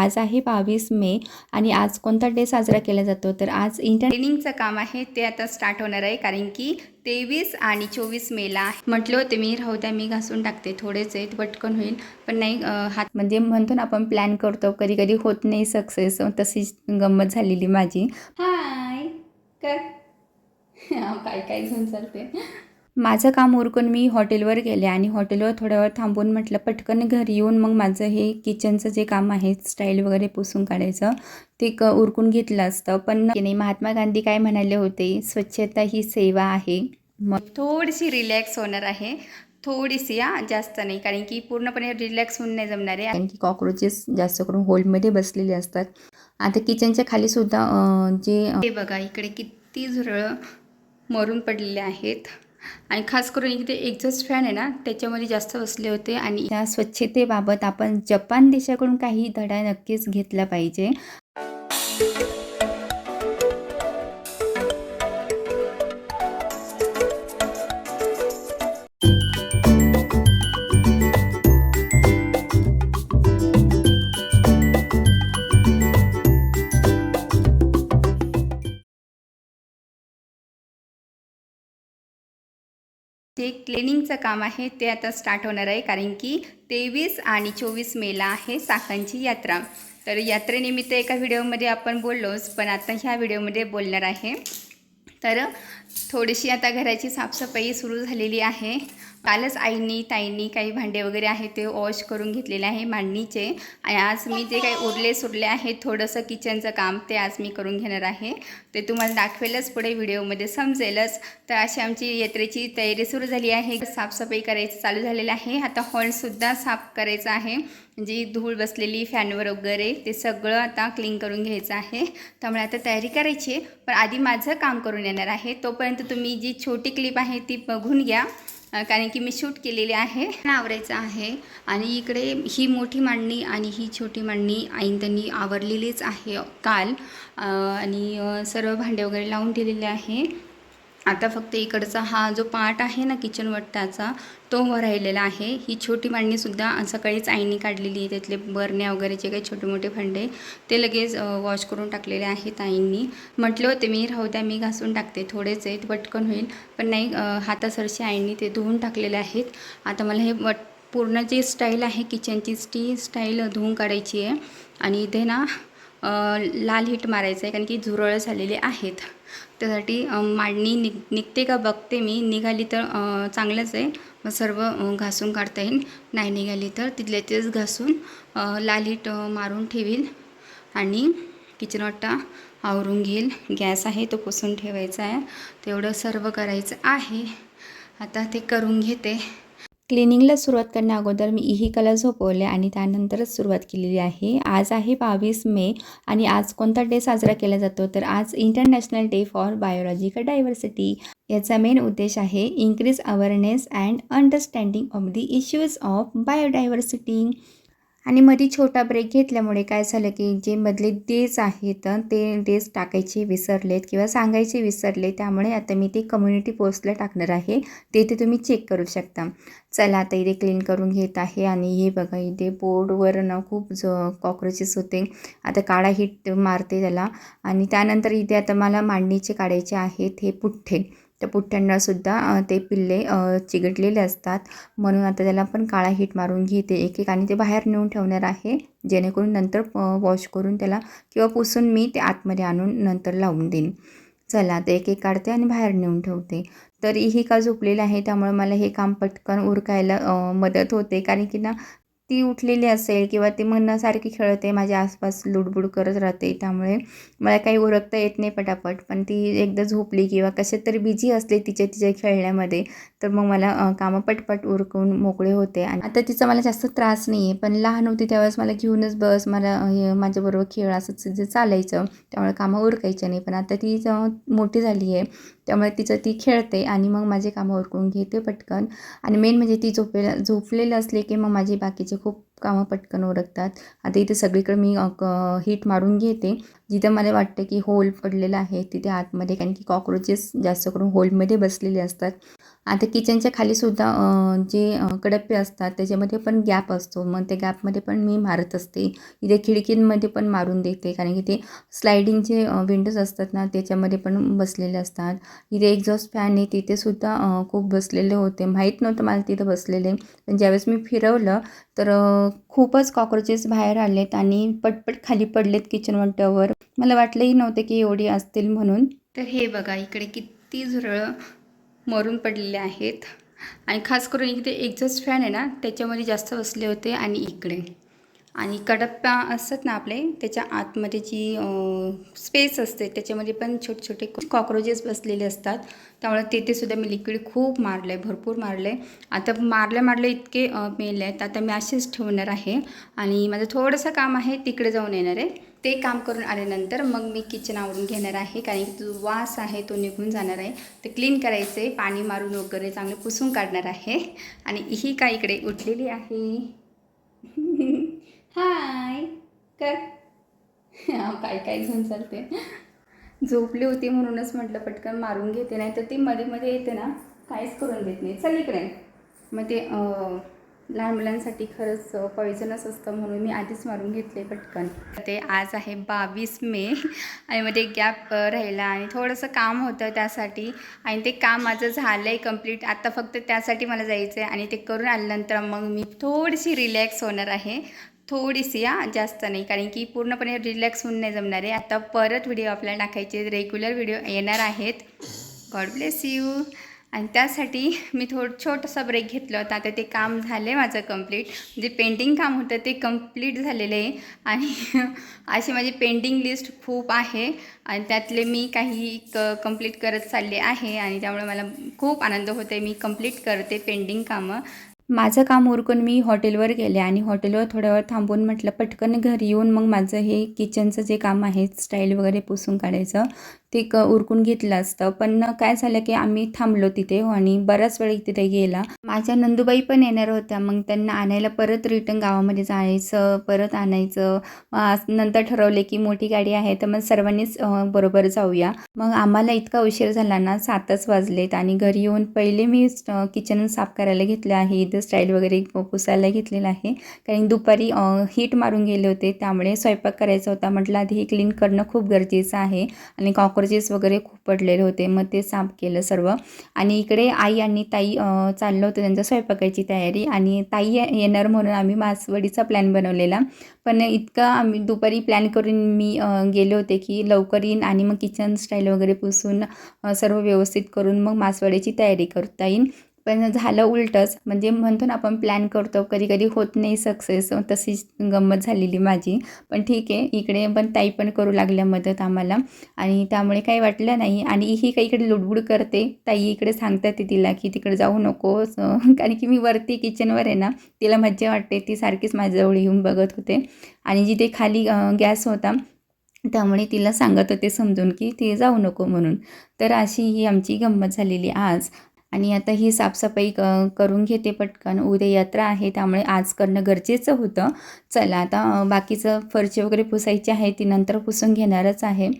आज आहे बावीस मे आणि आज कोणता डे साजरा केला जातो? तर आज इंटर ट्रेनिंगचं काम आहे ते आता स्टार्ट होणार आहे कारण की तेवीस आणि चोवीस मेला म्हटलं होते मी राहू द्या मी घासून टाकते थोडेच आहेत पटकन होईल. पण नाही हात म्हणजे म्हणतो ना आपण प्लॅन करतो कधी कधी होत नाही सक्सेस तशीच गंमत झालेली माझी. हाय कर. काय काय घेऊन चालते माझं काम उरकून मी हॉटेलवर गेले आणि हॉटेलवर थोड्या वेळ थांबून म्हटलं पटकन घरी येऊन मग माझं हे किचनचं जे काम आहे स्टाईल वगैरे पुसून काढायचं. ते क उरकून घेतलं असतं. पण नाही महात्मा गांधी काय म्हणाले होते? स्वच्छता ही सेवा आहे. मग थोडीशी रिलॅक्स होणार आहे. थोडीशी या जास्त नाही. कारण की पूर्णपणे रिलॅक्स होऊन नाही जमणार आहे. कारण की कॉक्रोचेस जास्त करून होलमध्ये बसलेले असतात. आता किचनच्या खाली सुद्धा जे बघा इकडे किती झुरळं मरून पडलेले आहेत. आणि खास करून इथे एक्झॉस्ट फॅन आहे ना त्याच्यामध्ये जास्त बसले होते आणि या स्वच्छतेबाबत आपण जपान देशाकडून काही धडा नक्कीच घेतला पाहिजे. जे क्लिनिंगचं काम आहे ते आता स्टार्ट होणार आहे. कारण की तेवीस आणि चोवीस मेला आहे साकांची यात्रा. तर यात्रेनिमित्त एका व्हिडिओमध्ये आपण बोललोच पण आता ह्या व्हिडिओमध्ये बोलणार आहे. तर थोडीशी आता घराची साफसफाई सुरू झालेली आहे. कालच आईनी ताईंनी काही भांडे वगैरे आहे ते वॉश करून घेतलेले आहे मांडणीचे. आणि आज मी जे काही उरले सुरले आहे थोडंसं किचनचं काम ते आज मी करून घेणार आहे. ते तुम्हाला दाखवेलच पुढे व्हिडिओमध्ये समजेलच. तर अशी आमची यात्रेची तयारी सुरू झाली आहे. साफसफाई करायचं चालू झालेलं आहे. आता हॉलसुद्धा साफ करायचं आहे. जी धूळ बसलेली फॅनवर वगैरे ते सगळं आता क्लीन करून घ्यायचं आहे. त्यामुळे आता तयारी करायची आहे. पण आधी माझं काम करून येणार आहे. तो तोपर्यंत तुम्ही जी छोटी क्लिप आहे ती बघून घ्या. कारण की मी शूट केलेली आहे. आवरायचं आहे. आणि इकडे ही मोठी मांडणी आणि ही छोटी मांडणी आईन त्यांनी आवरलेलीच आहे काल. आणि सर्व भांडे वगैरे लावून दिलेले आहे. आता फक्त इकडचा हा जो पार्ट आहे ना किचन वट्टाचा तो उभा राहिलेला आहे. ही छोटी मांडणीसुद्धा सकाळीच आईने काढलेली आहे. त्यातले बरण्या वगैरे जे काही छोटे मोठे भांडे ते लगेच वॉश करून टाकलेले आहेत आईंनी. म्हटले होते मी राहू द्या मी घासून टाकते. थोडेच आहेत पटकन होईल. पण नाही हातासरशी आईंनी ते धुवून टाकलेले आहेत. आता मला हे वट पूर्ण जी स्टाईल आहे किचनची ती स्टाईल धुवून काढायची आहे. आणि इथे ना लाल हिट मारायचं आहे कारण की झुरळं झालेले आहेत. त्यासाठी मांडणी निघ निघते का बघते मी. निघाली तर चांगलंच आहे. मग सर्व घासून काढता येईल. नाही निघाली तर तिथल्या तिथेच घासून लाल हिट मारून ठेवील आणि किचन वाटा आवरून घेईल. गॅस आहे तो पुसून ठेवायचा आहे. तेवढं सर्व करायचं आहे. आता ते करून घेते. क्लिनिंगला सुरुवात करण्या अगोदर मी इही कला झोपवले आणि त्यानंतरच सुरुवात केलेली आहे. आज आहे बावीस मे आणि आज कोणता डे साजरा केला जातो? तर आज international day for biological diversity याचा मेन उद्देश आहे increase awareness and understanding of the issues of biodiversity आणि मध्ये छोटा ब्रेक घेतल्यामुळे काय झालं की जे मधले डेज आहेत ते डेज टाकायचे विसरलेत किंवा सांगायचे विसरले त्यामुळे आता मी ते कम्युनिटी पोस्टला टाकणार आहे. ते ते तुम्ही चेक करू शकता. चला आता इथे क्लीन करून घेत आहे आणि हे बघा इथे बोर्डवर ना खूप ज कॉक्रोचेस होते. आता काळा हिट मारते त्याला. आणि त्यानंतर इथे आता मला मांडणीचे काढायचे आहेत हे पुठ्ठे. त्या पुठ्ठ्यांनासुद्धा ते पिल्ले चिघटलेले चिकटलेले असतात. म्हणून आता त्याला पण काळा हीट मारून घेते. एक एक आणि ते बाहेर नेऊन ठेवणार आहे. जेणेकरून नंतर वॉश करून त्याला किंवा पुसून मी ते आतमध्ये आणून नंतर लावून देईन. चला आता एक एक काढते आणि बाहेर नेऊन ठेवते. तर ही का झोपलेलं आहे त्यामुळे मला हे काम पटकन उरकायला मदत होते. कारण की ना ती उठलेली असेल किंवा ती मनासारखी खेळते माझ्या आसपास लुडबुड करत राहते त्यामुळे मला काही ओरखता येत नाही पटापट पण ती एकदा झोपली किंवा कशात तरी बिझी असले तिच्या तिच्या खेळण्यामध्ये तर मग मला कामं पटपट उरकून मोकळे होते. आणि आता तिचा मला जास्त त्रास नाही आहे पण लहान होती त्यावेळेस मला घेऊनच बस मला हे माझ्याबरोबर खेळ असंच जे चालायचं त्यामुळे कामं उरकायचं नाही. पण आता ती मोठी झाली आहे त्यामुळे तिचं ती खेळते आणि मग माझे कामं उरकून घेते पटकन. आणि मेन म्हणजे ती झोपेला झोपलेलं असले की मग माझे बाकीचे खूप कामं पटकन उरकतात आता इथे सगळीकडे मी हीट मारून घेते. जिथं मला वाटतं की होल पडलेला आहे तिथे आतमध्ये कारण की कॉक्रोचेस जास्त करून होलमध्ये बसलेले असतात. आता किचनच्या खालीसुद्धा जे कडप्पे असतात त्याच्यामध्ये पण गॅप असतो. मग त्या गॅपमध्ये पण मी मारत असते. इथे खिडकींमध्ये पण मारून देते कारण की ते स्लायडिंगचे विंडोज असतात ना त्याच्यामध्ये पण बसलेले असतात. इथे एक्झॉस्ट फॅन आहे तिथेसुद्धा खूप बसलेले होते. माहीत नव्हतं मला तिथं बसलेले. पण ज्यावेळेस मी फिरवलं तर खूपच कॉक्रोचेस बाहेर आलेत आणि पटपट खाली पडलेत किचन वंट्यावर मला वाटलंही नव्हतं की एवढी असतील म्हणून. तर हे बघा इकडे किती झुरळं मरून पडलेले आहेत. आणि खास करून इकडे एक्झॉस्ट फॅन आहे ना त्याच्यामध्ये जास्त बसले होते आणि इकडे. आणि कडप्पा असतात ना आपले त्याच्या आतमध्ये जी स्पेस असते त्याच्यामध्ये पण छोटे छोटे कॉक्रोचेस बसलेले असतात. त्यामुळे तेथे सुद्धा मी लिक्विड खूप मारलं आहे भरपूर मारलं आहे आता मारल्या मारले इतके मेले आहेत. आता मी असेच ठेवणार आहे. आणि माझं थोडंसं काम आहे तिकडे जाऊन येणार आहे. ते काम करून आल्यानंतर मग मी किचन आवरून घेणार आहे. कारण की जो वास आहे तो निघून जाणार आहे. ते क्लीन करायचं आहे पाणी मारून वगैरे चांगलं पुसून काढणार आहे. आणि ही काय इकडे उठलेली आहे. हाय कर. काय काय घेऊन चालते? झोपली होती म्हणूनच म्हटलं पटकन मारून घेते नाही तर ती मध्ये मध्ये येते ना काहीच करून देत नाही. चल इकडे. मग ते लहान मुलांसाठी खरंच पॉयझनस असतं म्हणून मी आधीच मारून घेतले पटकन. ते आज आहे बावीस मे. आणि मध्ये गॅप राहिला आणि थोडंसं काम होतं त्यासाठी. आणि ते काम माझं झालं आहे कंप्लीट आता फक्त त्यासाठी मला जायचं आहे आणि ते करून आल्यानंतर मग मी थोडीशी रिलॅक्स होणार आहे. थोडीशी हा जास्त नाही. कारण की पूर्णपणे रिलॅक्स होऊन नाही जमणार आहे. आता परत व्हिडिओ आपल्याला टाकायचे रेग्युलर व्हिडिओ येणार आहेत. गॉड ब्लेस यू आणि त्यासाठी मी थोडं छोटंसं ब्रेक घेतलं होतं. आता ते काम झालं आहे माझं कंप्लीट जे पेंटिंग काम होतं ते कंप्लीट झालेलं आहे. आणि अशी माझी पेंटिंग लिस्ट खूप आहे. आणि त्यातले मी काही क कंप्लीट करत चालले आहे. आणि त्यामुळे मला खूप आनंद होतो आहे मी कंप्लीट करते पेंटिंग कामं. माझं काम उरकून मी हॉटेलवर गेले आणि हॉटेलवर थोड्या वेळ थांबून म्हटलं पटकन घरी येऊन मग माझं हे किचनचं जे काम आहे स्टाईल वगैरे पुसून काढायचं. ते क उरकून घेतलं असतं. पण काय झालं की आम्ही थांबलो तिथे आणि बराच वेळ तिथे गेला. माझ्या नंदुबाई पण येणार होत्या. मग त्यांना आणायला परत रिटर्न गावामध्ये जायचं परत आणायचं. आज नंतर ठरवले की मोठी गाडी आहे तर मग सर्वांनीच बरोबर जाऊया. मग आम्हाला इतका उशीर झाला ना सातच वाजलेत आणि घरी येऊन पहिले मी किचन साफ करायला घेतलं आहे. इथं स्टाईल वगैरे पुसायला घेतलेलं आहे. कारण दुपारी हीट मारून गेले होते. त्यामुळे स्वयंपाक करायचा होता. म्हटलं आधी हे क्लीन करणं खूप गरजेचं आहे. आणि कॉक्रोचेस वगैरे खूप पडलेले होते. मग ते साफ केलं सर्व. आणि इकडे आई आणि ताई चाललं होतं त्यांच्या स्वयंपाकाची तयारी. आणि ताई येणार म्हणून आम्ही मासवडीचा प्लॅन बनवलेला. पण इतका आम्ही दुपारी प्लॅन करून मी गेले होते की लवकर येईन आणि मग किचन स्टाईल वगैरे पुसून सर्व व्यवस्थित करून मग मासवडीची तयारी करता येईल पण झालं उलटंच. म्हणजे म्हणतो ना आपण प्लॅन करतो कधी कधी होत नाही सक्सेस तशीच गंमत झालेली माझी. पण ठीक आहे इकडे पण ताई पण करू लागल्या मदत आम्हाला. आणि त्यामुळे काही वाटलं नाही. आणि ही काही इकडे लुडबुड करते. ताई इकडे सांगतात तिला की तिकडे जाऊ नको कारण की मी वरती किचनवर आहे ना तिला मज्जा वाटते. ती सारखीच माझ्याजवळ येऊन बघत होते. आणि जिथे खाली गॅस होता त्यामुळे तिला सांगत होते समजून की ते जाऊ नको म्हणून. तर अशी ही आमची गंमत झालेली आज. आणि आता ही साफसफाई क करून घेते पटकन. उद्या यात्रा आहे त्यामुळे आज करणं गरजेचं होतं. चला आता बाकीचं फरचे वगैरे पुसायचे आहे ती नंतर पुसून घेणारच आहे.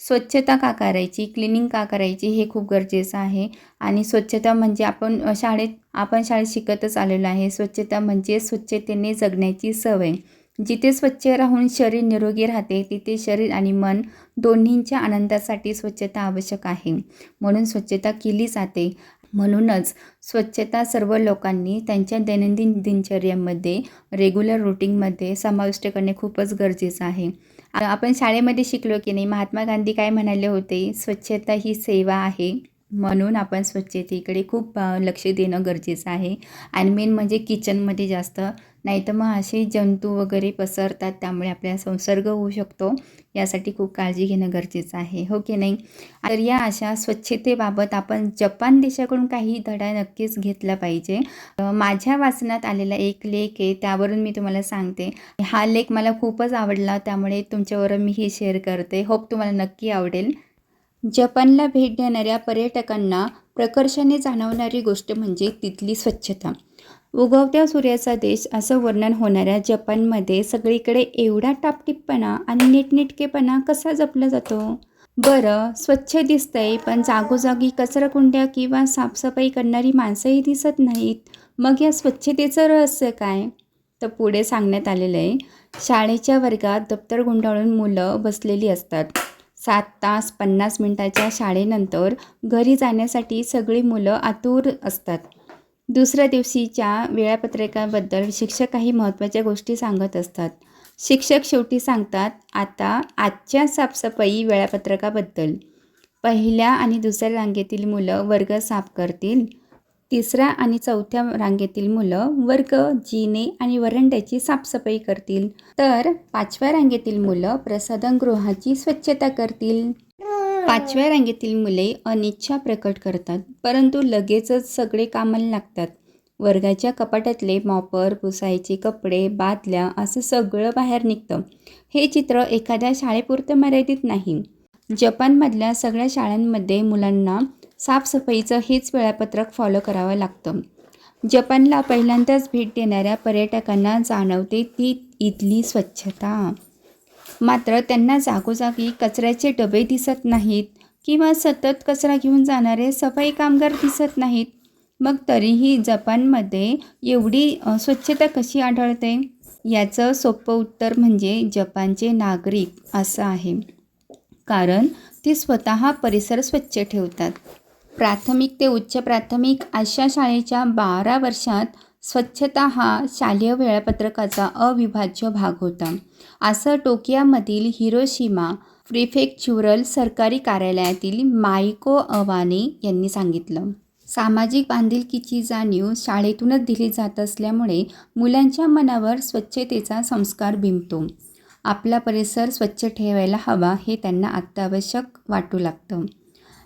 स्वच्छता का करायची? क्लिनिंग का करायची? हे खूप गरजेचं आहे. आणि स्वच्छता म्हणजे आपण शाळेत आपण शाळेत शिकतच आलेलो आहे. स्वच्छता म्हणजे स्वच्छतेने जगण्याची सवय. जिथे स्वच्छ राहून शरीर निरोगी राहते तिथे शरीर आणि मन दोन्हींच्या आनंदासाठी स्वच्छता आवश्यक आहे. म्हणून स्वच्छता केली जाते. म्हणूनच स्वच्छता सर्व लोकांनी त्यांच्या दैनंदिन दिनचर्यामध्ये रेग्युलर रुटीनमध्ये समाविष्ट करणे खूपच गरजेचं आहे. आपण शाळेमध्ये शिकलो की नाही महात्मा गांधी काय म्हणाले होते? स्वच्छता ही सेवा आहे. म्हणून आपण स्वच्छतेकडे खूप लक्ष देणं गरजेचं आहे. आणि मेन म्हणजे किचनमध्ये जास्त नाही तर मग असे जंतू वगैरे पसरतात त्यामुळे आपल्याला संसर्ग होऊ शकतो. यासाठी खूप काळजी घेणं गरजेचं आहे हो की नाही? तर या अशा स्वच्छतेबाबत आपण जपान देशाकडून काही धडा नक्कीच घेतला पाहिजे. माझ्या वाचनात आलेला एक लेख आहे त्यावरून मी तुम्हाला सांगते. हा लेख मला खूपच आवडला त्यामुळे तुमच्यावर मी ही शेअर करते. होप तुम्हाला नक्की आवडेल. जपानला भेट देणाऱ्या पर्यटकांना प्रकर्षाने जाणवणारी गोष्ट म्हणजे तिथली स्वच्छता. उगवत्या सूर्याचा देश असं वर्णन होणाऱ्या जपानमध्ये सगळीकडे एवढा टापटिपपणा आणि नीटनेटकेपणा कसा जपला जातो? बरं स्वच्छ दिसतंय पण जागोजागी कचराकुंड्या किंवा साफसफाई करणारी माणसंही दिसत नाहीत. मग या स्वच्छतेचं रहस्य काय? तर पुढे सांगण्यात आलेलं आहे शाळेच्या वर्गात दप्तर गुंडाळून मुलं बसलेली असतात. सात तास पन्नास मिनटाच्या शाळेनंतर घरी जाण्यासाठी सगळी मुलं आतुर असतात. दुसऱ्या दिवशीच्या वेळापत्रकाबद्दल शिक्षक काही महत्त्वाच्या गोष्टी सांगत असतात. शिक्षक शेवटी सांगतात आता आजच्या साफसफाई वेळापत्रकाबद्दल. पहिल्या आणि दुसऱ्या रांगेतील मुलं वर्ग साफ करतील. तिसऱ्या आणि चौथ्या रांगेतील मुलं वर्ग जिने आणि वरंड्याची साफसफाई करतील. तर पाचव्या रांगेतील मुलं प्रसाधनगृहाची स्वच्छता करतील. पाचव्या रांगेतील मुले अनिच्छा प्रकट करतात. परंतु लगेचच सगळे कामाला लागतात. वर्गाच्या कपाटातले मॉपर पुसायचे कपडे बादल्या असं सगळं बाहेर निघतं. हे चित्र एखाद्या शाळेपुरतं मर्यादित नाही. जपानमधल्या सगळ्या शाळांमध्ये मुलांना साफसफाईचं हेच वेळापत्रक फॉलो करावं लागतं. जपानला पहिल्यांदाच भेट देणाऱ्या पर्यटकांना जाणवते ती इथली स्वच्छता. मात्र त्यांना जागोजागी कचऱ्याचे डबे दिसत नाहीत. किंवा सतत कचरा घेऊन जाणारे सफाई कामगार दिसत नाहीत. मग तरीही जपानमध्ये एवढी स्वच्छता कशी आढळते? याचं सोपं उत्तर म्हणजे जपानचे नागरिक असं आहे. कारण ते स्वतः परिसर स्वच्छ ठेवतात. प्राथमिक ते उच्च प्राथमिक अशा शाळेच्या बारा वर्षात स्वच्छता हा शालेय वेळापत्रकाचा अविभाज्य भाग होता. असं टोकियामधील हिरोशिमा प्रिफेक्चुरल सरकारी कार्यालयातील मायको अवाने यांनी सांगितलं. सामाजिक बांधिलकीची जाणीव शाळेतूनच दिली जात असल्यामुळे मुलांच्या मनावर स्वच्छतेचा संस्कार बिंबतो. आपला परिसर स्वच्छ ठेवायला हवा हे त्यांना अत्यावश्यक वाटू लागतं.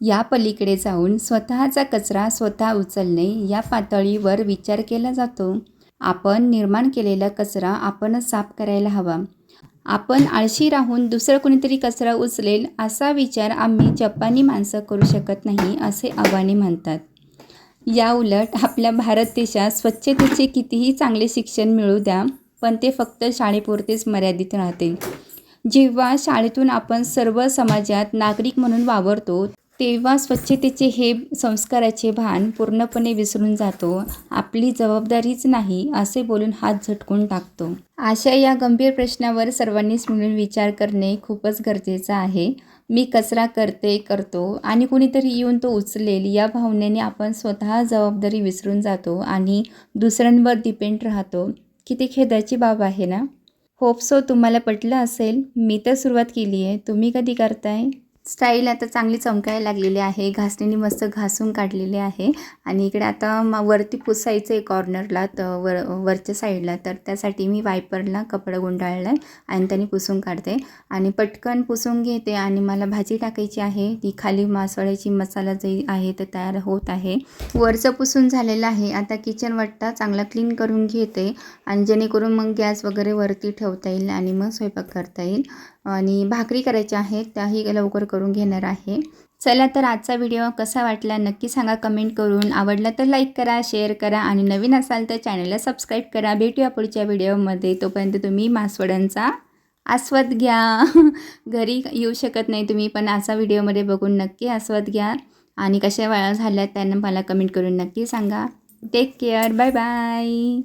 या पलीकडे जाऊन स्वतःचा कचरा स्वतः उचलणे या पातळीवर विचार केला जातो. आपण निर्माण केलेला कचरा आपणच साफ करायला हवा. आपण आळशी राहून दुसरं कोणीतरी कचरा उचलेल असा विचार आम्ही जपानी माणसं करू शकत नाही असे आव्हाने म्हणतात. या उलट आपल्या भारत देशात स्वच्छतेचे कितीही चांगले शिक्षण मिळू द्या पण ते फक्त शाळेपुरतेच मर्यादित राहते. जेव्हा शाळेतून आपण सर्व समाजात नागरिक म्हणून वावरतो तेव्हा स्वच्छतेचे हे संस्काराचे भान पूर्णपणे विसरून जातो. आपली जबाबदारीच नाही असे बोलून हात झटकून टाकतो. अशा या गंभीर प्रश्नावर सर्वांनीच मिळून विचार करणे खूपच गरजेचं आहे. मी कचरा करते करतो आणि कुणीतरी येऊन तो उचलेल या भावनेने आपण स्वतः जबाबदारी विसरून जातो आणि दुसऱ्यांवर डिपेंड राहतो. किती खेदाची बाब आहे ना? होप सो तुम्हाला पटलं असेल. मी तर सुरुवात केली आहे तुम्ही कधी करताय? स्टाईल आता चांगली चमकायला लागलेली आहे. घासणीने मस्त घासून काढलेली आहे. आणि इकडे आता म वरती पुसायचं आहे कॉर्नरला तर वर वरच्या साईडला. तर त्यासाठी मी वायपरला कपडा गुंडाळला आहे आणि त्याने पुसून काढते. आणि पटकन पुसून घेते आणि मला भाजी टाकायची आहे. ती खाली मासवड्याची मसाला जे आहे तर तयार होत आहे. वरचं पुसून झालेलं आहे. आता किचन वाटता चांगला क्लीन करून घेते आणि जेणेकरून मग गॅस वगैरे वरती ठेवता येईल आणि मग स्वयंपाक करता येईल. आणि भाकरी करायच्या आहेत त्याही लवकर करून घेणार आहे. चला तर आजचा व्हिडिओ कसा वाटला नक्की सांगा कमेंट करून. आवडला तर लाईक करा शेअर करा आणि नवीन असाल तर चॅनलला सबस्क्राईब करा. भेटूया पुढच्या व्हिडिओमध्ये. तोपर्यंत तुम्ही मासवडांचा आस्वाद घ्या. घरी येऊ शकत नाही तुम्ही पण असा व्हिडिओमध्ये बघून नक्की आस्वाद घ्या. आणि कशा वेळा झाल्या त्यांना मला कमेंट करून नक्की सांगा. Take care bye bye